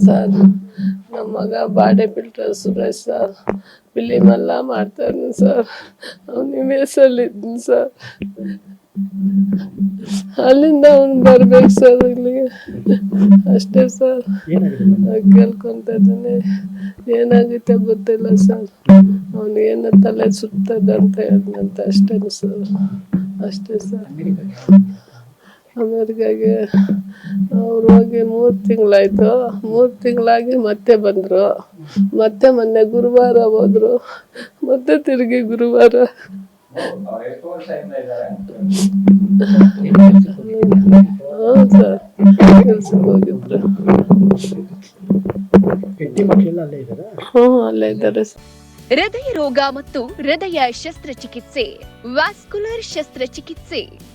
Sir. ನಮ್ಮ ಮಗ ಬಾಡೆ ಬಿಲ್ಟರ್ Suresh sir. ಫಿಲಿಮೆಲ್ಲ ಮಾಡ್ತಾನೆ ಸರ್. ಅವ್ನು ಎಸ್ ಅಲ್ಲಿ ಸರ್. ಅಲ್ಲಿಂದ ಅವ್ನು ಬರ್ಬೇಕು ಸರ್ ಇಲ್ಲಿಗೆ. ಅಷ್ಟೇ ಸರ್. ಕೇಳ್ಕೊಂತ ಇದ್ದಾನೆ. ಏನಾಗುತ್ತೆ ಗೊತ್ತಿಲ್ಲ ಸರ್. ಅವನು ಏನೋ ತಲೆ ಸುತ್ತದ ಅಂತ ಹೇಳಿದಂತ ಅಷ್ಟೇ ಸರ್. ಅಷ್ಟೇ ಸರ್. ಅಮೇರಿಕಾಗೆ ಅವ್ರು ಹೋಗಿ ಮೂರು ತಿಂಗಳಾಯ್ತು. ಮೂರು ತಿಂಗಳಾಗಿ ಮತ್ತೆ ಬಂದರು. ಮತ್ತೆ ಮೊನ್ನೆ ಗುರುವಾರ ಹೋದರು. ಮತ್ತೆ ತಿರುಗಿ ಗುರುವಾರ. ಹಾಂ ಸರ್, ಕೆಲ್ಸಕ್ಕೆ ಹೋಗಿದ್ರು. ಹ್ಞೂ, ಅಲ್ಲೇ ಇದ್ದಾರೆ ಹೃದಯ ರೋಗ ಮತ್ತು ಹೃದಯ ಶಸ್ತ್ರಚಿಕಿತ್ಸೆ, ವ್ಯಾಸ್ಕುಲರ್ ಶಸ್ತ್ರಚಿಕಿತ್ಸೆ.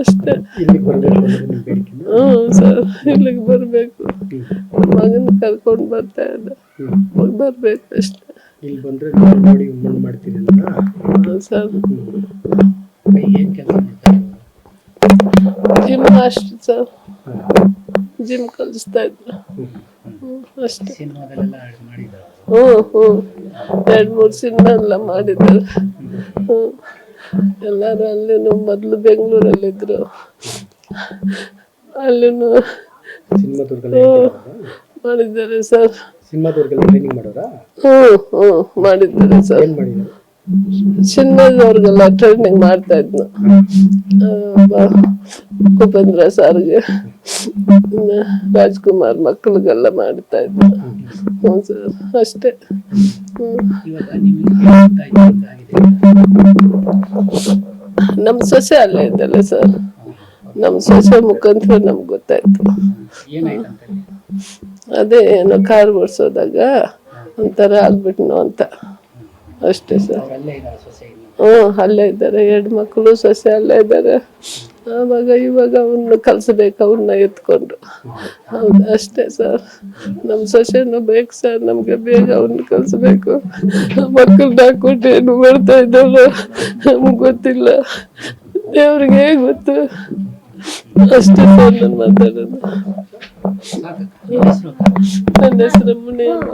ಅಷ್ಟೇ. ಇಲ್ಲಿಗೆ ಬರಬೇಕು ನಿಮ್ಮ ಹ್ಞೂ ಸರ್ ಇಲ್ಲಿಗೆ ಬರಬೇಕು. ಮಗನ ಕರ್ಕೊಂಡು ಬರ್ತಾ ಇದ್ದೆ. ಬರ್ಬೇಕು ಅಷ್ಟೇ. ಇಲ್ಲಿ ಬಂದ್ರೆ ನೋಡಿ ಮಣ್ಣು ಅಂತ ಹ್ಞೂ ಸರ್. ಏನು ಕೆಲಸ ಮಾಡ್ತಾರೆ ಜಿಮ್ ಅಷ್ಟು ಸರ್. ಜಿಮ್ ಕಲಿಸ್ತಾ ಇದ್ರು ಅಷ್ಟೇ. ಸಿನಿಮಾದಲ್ಲೆಲ್ಲ ಮಾಡಿದ್ದಾರೆ? ಹ್ಞೂ ಹ್ಞೂ ಎರಡು ಮೂರು ಸಿನಿಮಾ ಎಲ್ಲ ಮಾಡಿದ್ದಾರೆ. ಹ್ಞೂ ಎಲ್ಲರೂ ಅಲ್ಲಿನೂ ಮೊದ್ಲು ಬೆಂಗಳೂರಲ್ಲಿದ್ದರು ಅಲ್ಲಿನೂ ಅಲ್ಲಿನು ಮಾಡಿದ್ದಾರೆ ಸರ್. ಸಿನಿಮಾದವ್ರಿಗೆಲ್ಲ ಟ್ರೈನಿಂಗ್ ಮಾಡೋರಾ ಹ್ಞೂ ಹ್ಞೂ ಮಾಡಿದ್ದಾರೆ ಸರ್. ಏನು ಮಾಡಿದ್ದಾರೆ ಟ್ರೈನಿಂಗ್ ಮಾಡ್ತಾ ಇದ್ನು. ಉಪೇಂದ್ರ ಸಾರ್ಗೆ. ಇನ್ನು ರಾಜ್ಕುಮಾರ್ ಮಕ್ಕಳಿಗೆಲ್ಲ ಮಾಡ್ತಾ ಇದ್ನು. ಹ್ಞೂ ಸರ್. ಅಷ್ಟೇ. ಹ್ಞೂ ನಮ್ಮ ಸೊಸೆ ಅಲ್ಲೇ ಇದ್ದಲ್ಲ ಸರ್ ನಮ್ಮ ಸೊಸೆ ಮುಖಾಂತರ ನಮ್ಗೆ ಗೊತ್ತಾಯ್ತು. ಅದೇ ಏನೋ ಕಾರ್ ಓಡಿಸೋದಾಗ ಒಂಥರ ಆಗ್ಬಿಟ್ನು ಅಂತ. ಅಷ್ಟೇ ಸರ್ ಹ್ಞೂ ಅಲ್ಲೇ ಇದ್ದಾರೆ. ಎರಡು ಮಕ್ಕಳು ಸೊಸೆ ಅಲ್ಲೇ ಇದ್ದಾರೆ. ಆವಾಗ ಇವಾಗ ಅವನ್ನ ಕಲಿಸ್ಬೇಕು ಅವನ್ನ ಎತ್ಕೊಂಡು. ಹೌದು ಅಷ್ಟೇ ಸರ್ ನಮ್ಮ ಸೊಸೆನೂ ಬೇಕು ಸರ್ ನಮಗೆ ಬೇಗ ಅವನ್ನ ಕಲಿಸ್ಬೇಕು. ಮಕ್ಕಳನ್ನ ಹಾಕ್ಬಿಟ್ಟು ಏನು ಮಾಡ್ತಾ ಇದ್ದಾರೋ ನಮ್ಗೆ ಗೊತ್ತಿಲ್ಲ. ದೇವ್ರಿಗೆ ಗೊತ್ತು? ಅಷ್ಟೇ ಸರ್ ನಾನು ಮಾತಾಡೋದು. ನನ್ನ ಹೆಸರು ಮುನಿಯಮ್ಮ